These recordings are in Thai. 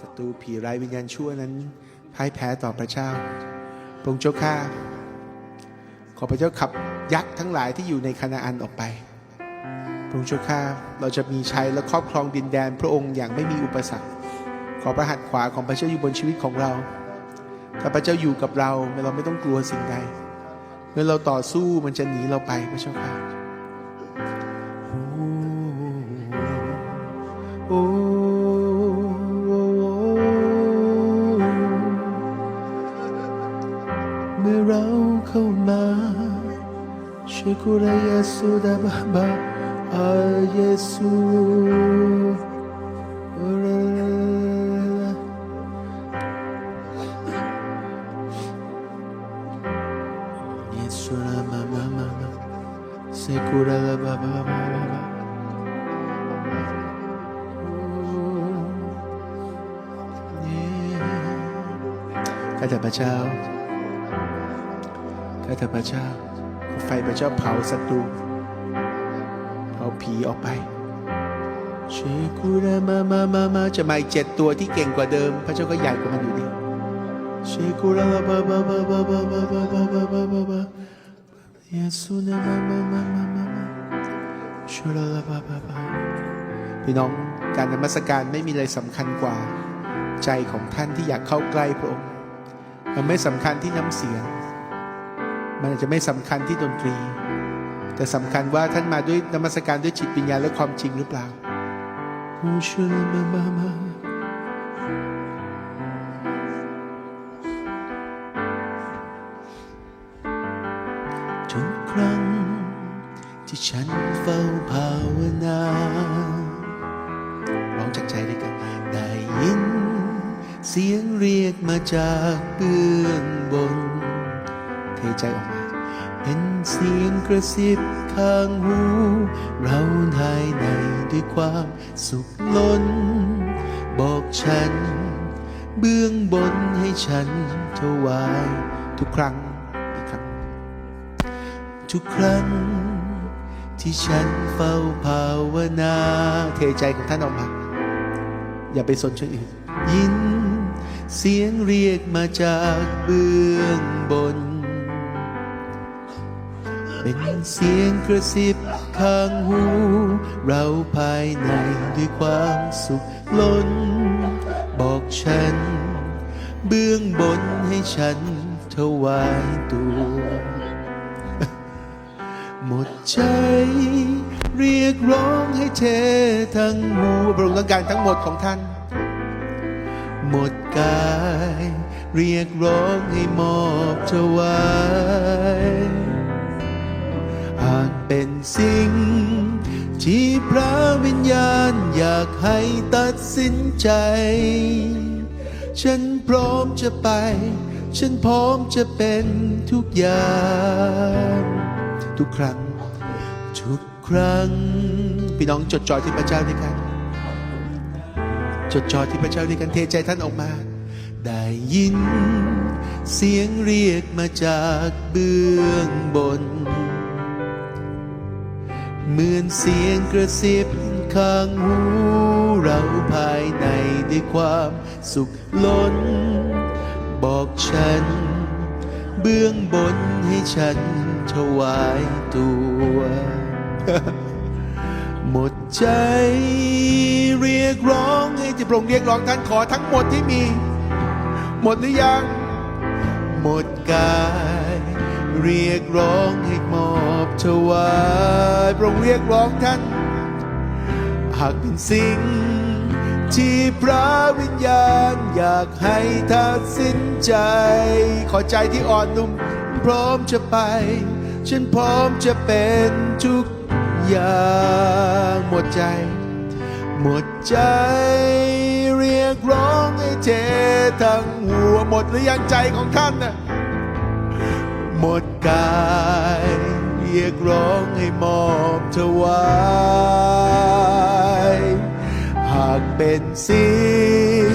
ศัตรูผีร้ายวิญญาณชั่วนั้นพ่ายแพ้ต่อพระเจ้าพระองค์เจ้าข้าขอพระเจ้าขับยักษ์ทั้งหลายที่อยู่ในคณาอันออกไป พระองค์เจ้าข้าเราจะมีชัยและครอบครองดินแดนพระองค์อย่างไม่มีอุปสรรค ขอพระหัตถ์ขวาของพระเจ้าอยู่บนชีวิตของเรา ถ้าพระเจ้าอยู่กับเราเราไม่ต้องกลัวสิ่งใด เมื่อเราต่อสู้มันจะหนีเราไปพระเจ้าค่ะ Coma, se cura y eso da baba a jesu. Baba. Cada pachao. แต่พระเจ้าขอไฟพระเจ้าเผาศัตรูเผาผีออกไปเชกุระมามามามาจะมาอีกเจ็ดตัวที่เก่งกว่าเดิม พระเจ้าก็ใหญ่กว่ามันอยู่ดี Shikura la ba ba ba ba ba ba ba ba ba ba ba ba Yesu na ma ma ma ma ma ma Shura la ba ba ba พี่น้องการนมัสการไม่มีอะไรสำคัญกว่า ใจของท่านที่อยากเข้าใกล้พระองค์มันไม่สำคัญที่น้ำเสียง มันอาจจะไม่สำคัญที่ดนตรี แต่สำคัญว่าท่านมาด้วยนมัสการด้วยจิตปัญญาและความจริงหรือเปล่า Shura ma ma ma ทุกครั้ง ที่ฉันเฝ้าภาวนาร้องจากใจด้วยกันได้ยิน เสียงเรียกมาจากเบื้องบน เทใจออกมา เสียงกระซิบข้างหู เราภายในด้วยความสุขล้น บอกฉัน เบื้องบนให้ฉันถวายทุกครั้งอีกครั้ง ทุกครั้ง ที่ฉันเฝ้าภาวนา เทใจของท่านออกมา อย่าไปสนช่อื่นยิน เสียงเรียกมาจากเบื้องบน เป็นเสียงกระซิบข้างหู เราภายในด้วยความสุขล้น บอกฉัน เบื้องบนให้ฉันถวายตัว หมดใจเรียกร้องให้เททั้งหัวพระองต้องการทั้งหมดของท่าน หมดกาย เรียกร้องให้มอบถวาย สิ่ง ที่พระวิญญาณอยากให้ตัดสินใจ ฉันพร้อมจะไป ฉันพร้อมจะเป็นทุกอย่าง ทุกครั้ง ทุกครั้ง พี่น้องจดจ่อที่พระเจ้าด้วยกัน จดจ่อที่พระเจ้าด้วยกันเทใจท่านออกมา ได้ยินเสียงเรียกมาจากเบื้องบน เหมือนเสียงกระซิบข้างหูเราภายในด้วยความสุขล้น บอกฉัน เบื้องบนให้ฉันถวายตัว หมดใจเรียกร้องให้ที่พรงเรียกร้องท่านขอทั้งหมดที่มี หมดหรือยัง หมดกาย เรียกร้องให้มอง บถวายพระองค์เรียกร้องท่าน หากเป็นสิ่ง ที่พระวิญญาณอยากให้ตัดสินใจ ขอใจที่อ่อนนุ่มพร้อมจะไป ฉันพร้อมจะเป็นทุกอย่างหมดใจ หมดใจเรียกร้องให้เททั้งหัวหมดหรือยังใจของท่านน่ะหมดกา รียกร้องให้มอบถวายหากเป็นสิ่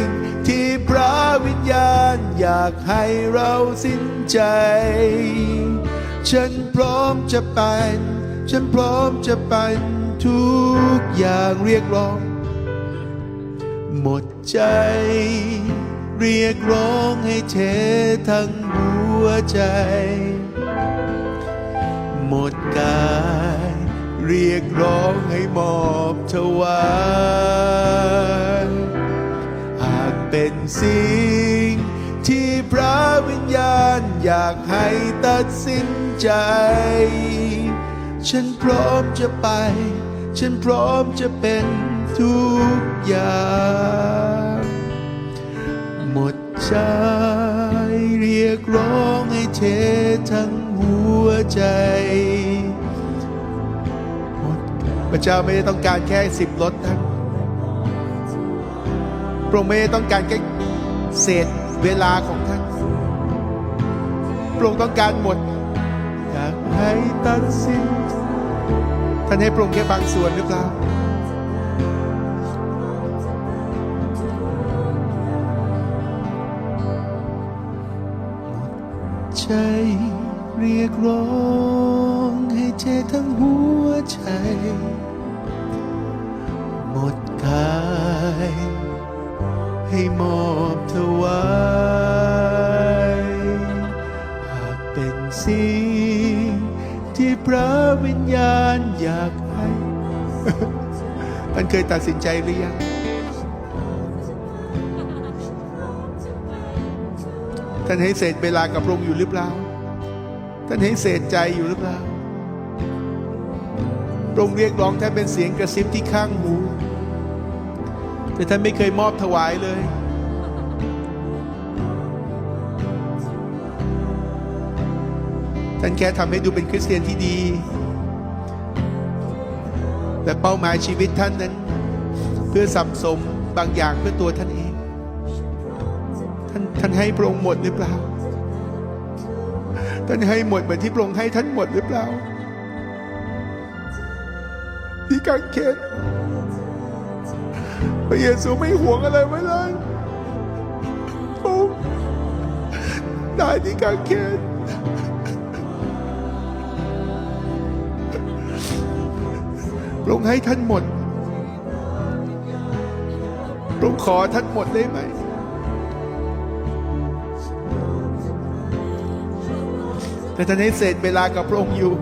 งที่พระวิญญาณอยากให้เราสิ้นใจ ฉันพร้อมจะเป็น ฉันพร้อมจะเป็นทุกอย่างเรียกร้อง หมดใจ เรียกร้องให้เททั้งหัวใจ หมดกาย เรียกร้องให้มอบถวายหากเป็นสิ่งที่พระวิญญาณอยากให้ตัดสินใจ ฉันพร้อมจะไป ฉันพร้อมจะเป็นทุกอย่างหมดใจเรียกร้องให้เททั้ง ใจหมดพระเจ้าไม่ได้ต้องการแค่สิบรถท่านพระองค์ไม่ได้ต้องการแค่เศษเวลาของท่านพระองค์ต้องการหมด อยากให้ตัดสินท่านให้พระองค์แค่บางส่วนหรือเปล่าใจ เรียกร้องให้เททั้งหัวใจ หมดกายให้มอบถวายหากเป็นสิ่งที่พระวิญญาณอยากให้ท่านเคยตัดสินใจหรือยังท่านให้เศษเวลากับพระองค์อยู่หรือเปล่า ท่านให้เศษใจอยู่หรือเปล่าพระองค์เรียกร้องแทบเป็นเสียงกระซิบที่ข้างหู แต่ท่านไม่เคยมอบถวายเลย ท่านแค่ทำให้ดูเป็นคริสเตียนที่ดี แต่เป้าหมายชีวิตท่านนั้น เพื่อสัมสมบางอย่างเพื่อตัวท่านเอง ท่านท่านให้พระองค์หมดหรือเปล่า ท่านให้หมดเหมือนที่พระองค์ให้ท่านหมดหรือเปล่าที่กางเขนพระเยซูไม่ห่วงอะไรไว้เลยพระองค์ได้ที่กางเขนพระองค์ให้ท่านหมดพระองค์ขอท่านหมดได้ไหม แต่ท่านให้เศษเวลากับพระองค์อยู่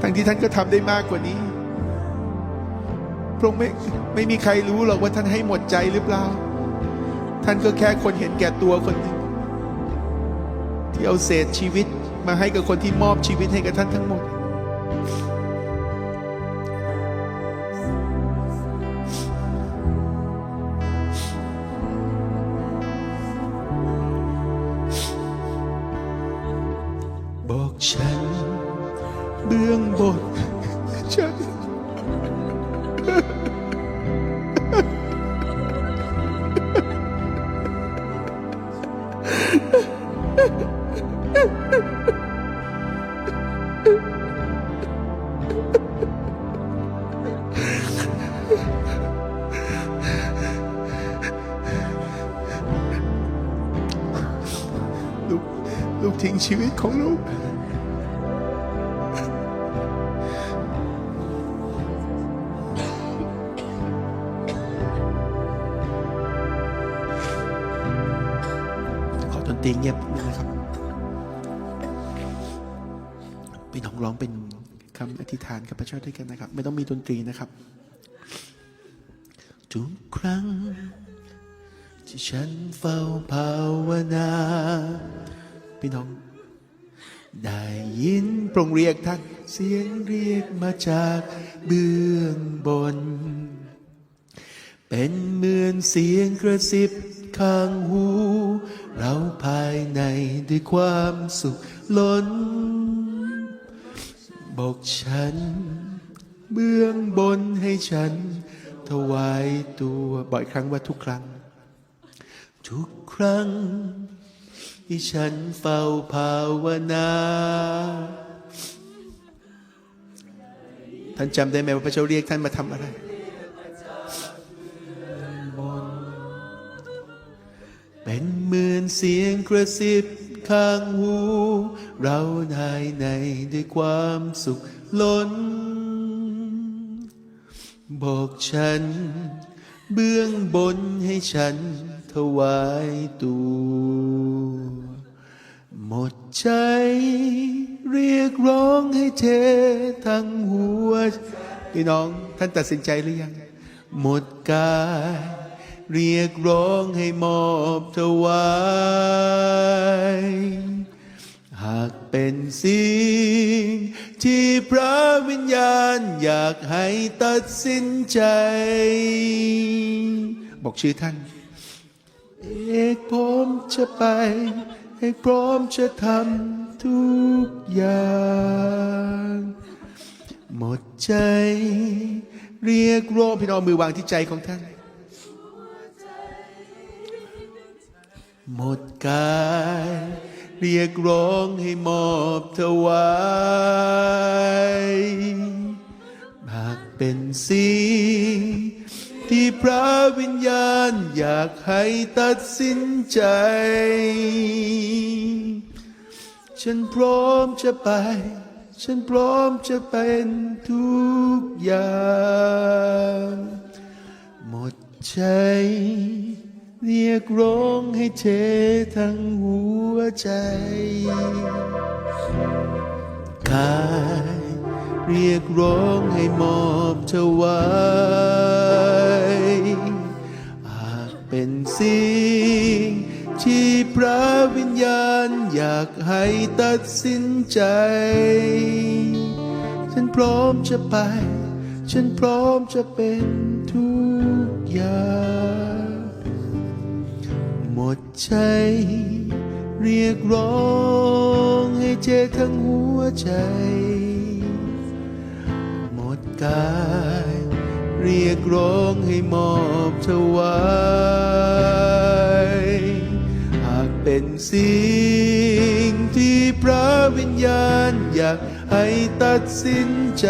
ทั้งที่ท่านก็ทำได้มากกว่านี้ พระองค์ไม่ไม่มีใครรู้หรอกว่าท่านให้หมดใจหรือเปล่า ท่านก็แค่คนเห็นแก่ตัวคนหนึ่งที่เอาเศษชีวิตมาให้กับคนที่มอบชีวิตให้กับท่านทั้งหมด ฉัน เบื้องบนฉัน ตรีเงียบนะครับพี่น้องร้องเป็นคำอธิษฐานกับพระเจ้าด้วยกันนะครับ ไม่ต้องมีดนตรีนะครับทุกครั้ง ที่ฉันเฝ้าภาวนาพี่น้อง ได้ยินโปรงเรียกท่านเสียงเรียกมาจากเบื้องบน เป็นเหมือนเสียงกระซิบ ข้างหู เราภายในด้วยความสุขล้น บอกฉัน เบื้องบนให้ฉัน ถวายตัวบ่อยครั้งว่าทุกครั้ง ทุกครั้ง ที่ฉันเฝ้าภาวนาท่านจำได้ไหมว่าพระเจ้าเรียกท่านมาทำอะไร เป็นเหมือนเสียงกระซิบข้างหู เราภายในด้วยความสุขล้น บอกฉัน เบื้องบนให้ฉันถวายตัว หมดใจเรียกร้องให้เททั้งหัวพี่น้องท่านตัดสินใจหรือยัง หมดกาย เรียกร้องให้มอบถวาย หากเป็นสิ่งที่พระวิญญาณอยากให้ตัดสินใจ บอกชื่อท่าน เอกพร้อมจะไปเอกพร้อมจะทำทุกอย่าง หมดใจ เรียกร้องพี่น้องมือวางที่ใจของท่าน หมดกาย เรียกร้องให้มอบถวายหากเป็นสิ่งที่พระวิญญาณอยากให้ตัดสินใจ ฉันพร้อมจะไป ฉันพร้อมจะเป็นทุกอย่าง หมดใจ เรียกร้องให้เททั้งหัวใจ กายเรียกร้องให้มอบถวายหากเป็นสิ่งที่พระวิญญาณอยากให้ตัดสินใจ ฉันพร้อมจะไป ฉันพร้อมจะเป็นทุกอย่าง หมดใจ เรียกร้องให้เจทั้งหัวใจ หมดกาย เรียกร้องให้มอบถวายหากเป็นสิ่งที่พระวิญญาณอยากให้ตัดสินใจ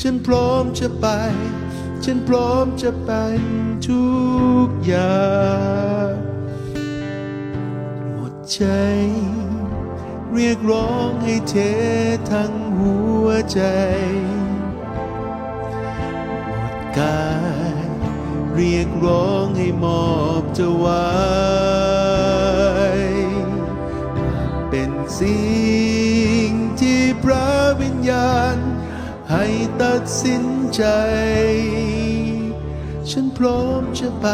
ฉันพร้อมจะไป ฉันพร้อมจะเป็นทุกอย่างหมดใจ เรียกร้องให้เททั้งหัวใจ หมดกาย เรียกร้องให้มอบถวายเป็นสิ่งที่พระวิญญาณให้ตัดสินใจ ฉันพร้อมจะไป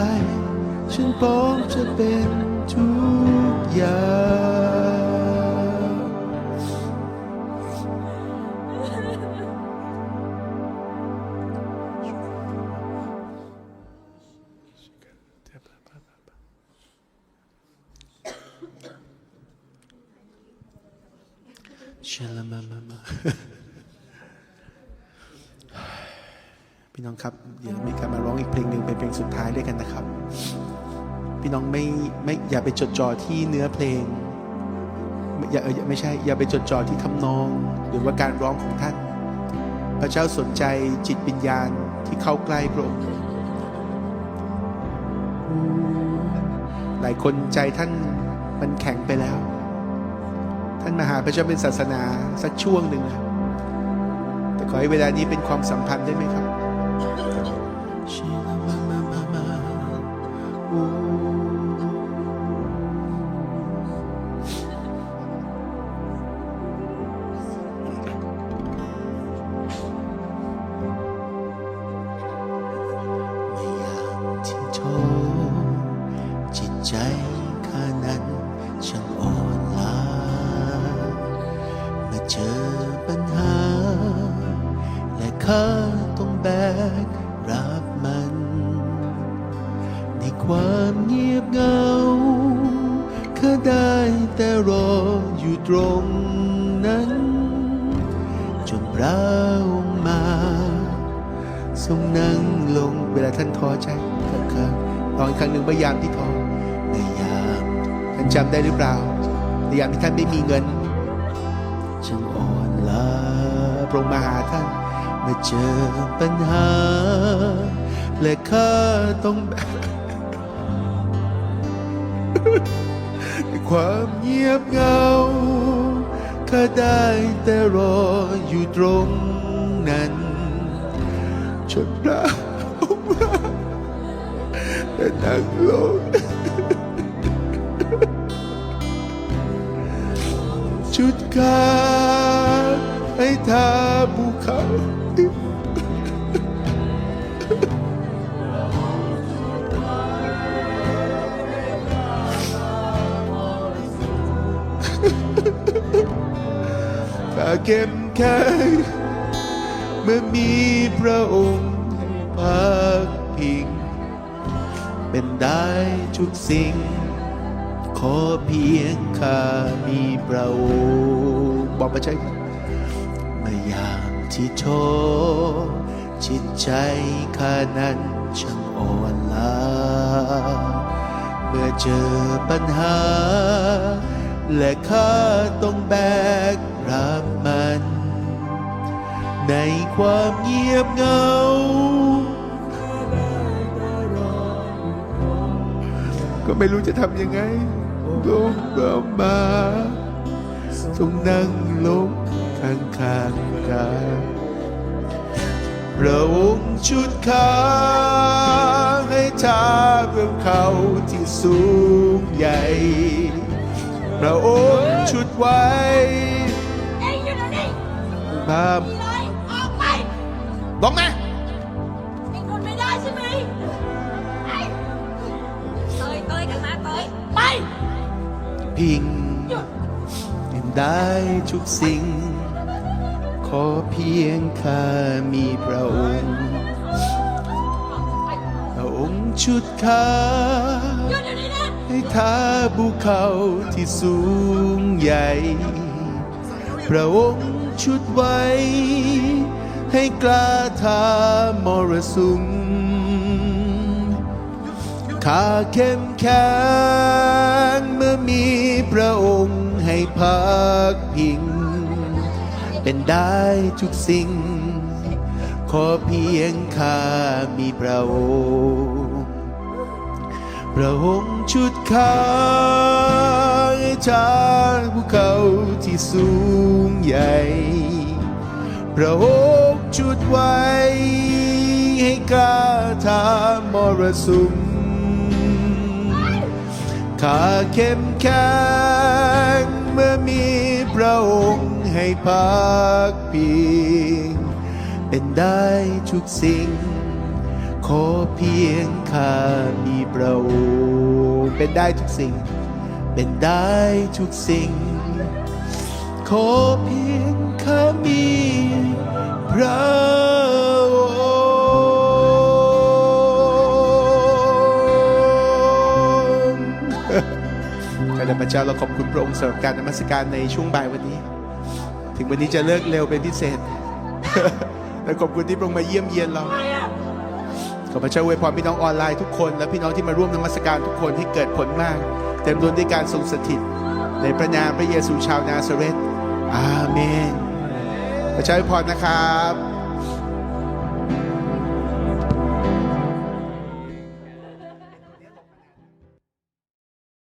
ฉันพร้อมจะเป็นทุกอย่าง น้องไม่ไม่อย่าไปจดจ่อที่เนื้อเพลง อย่าเออไม่ใช่ อย่าไปจดจ่อที่ทำนอง หรือว่าการร้องของท่าน พระเจ้าสนใจจิตวิญญาณที่เข้าใกล้พระองค์หลายคนใจท่านมันแข็งไปแล้ว ท่านมาหาพระเจ้าเป็นศาสนาสักช่วงหนึ่งนะแต่ขอให้เวลานี้เป็นความสัมพันธ์ได้ไหมครับ อใจครับตอนครั้งหนึ่งพยายามที่ท้อในยามท่านจำได้หรือเปล่าในยามที่ท่านไม่มีเงินช่างอ่อนล้าพรงมาหาท่านเมื่อเจอปัญหา และข้าต้องแบกความเงียบเงาข้าได้แต่รออยู่ตรงนั้นจนพระ แต่นั่งลงชุดกาให้ทาภูเขาข้าเข้มแข็งเมื่อมีพระองค์ให้พักพิง เป็นได้ทุกสิ่ง ขอเพียงข้ามีพระองค์บอกมาใช่เมื่อยามที่โทษจิตใจข้านั้นช่างอ่อนล้าเมื่อเจอปัญหา และข้าต้องแบกรับมัน ในความเงียบเหงา ก็ไม่รู้จะทำยังไงลงก็มาทรงนั่งลงข้างข้างๆกายพระองค์ชุดข้าให้ทาเพื่อเขาที่สูงใหญ่พระองค์ชุดไว้เองอยู่เดี๋ยวนี้ภาพมีเลยออกไปบอกมา พิงเป็นได้ทุกสิ่ง ขอเพียงข้ามีพระองค์พระองค์ชุดข้าให้ท้าภูเขาที่สูงใหญ่ พระองค์ชุดไว้ ให้กล้าท้ามรสุม ข้าเข้มแข็งเมื่อมีพระองค์ให้พักพิง เป็นได้ทุกสิ่ง ขอเพียงข้ามีพระองค์พระองค์ชุดข้าให้ชานภูเขาที่สูงใหญ่ พระองค์ชุดไว้ให้กล้าทามรสุม ข้าเข้มแข็งเมื่อมีพระองค์ให้พักพิงเป็นได้ทุกสิ่ง ขอเพียงข้ามีพระองค์เป็นได้ทุกสิ่ง เป็นได้ทุกสิ่ง ขอเพียงข้ามีพระ พระเจ้าเราขอบคุณพระองค์สำหรับการนมัสการในช่วงบ่ายวันนี้ ถึงวันนี้จะเลิกเร็วเป็นพิเศษและขอบคุณที่พระองค์มาเยี่ยมเยียนเราขอพระเจ้าอวยพรพี่น้องออนไลน์ทุกคน และพี่น้องที่มาร่วมนมัสการทุกคนให้เกิดผลมาก เต็มล้นด้วยการทรงสถิต ในพระนามพระเยซูชาวนาซาเรตอาเมน พระเจ้าอวยพรนะครับ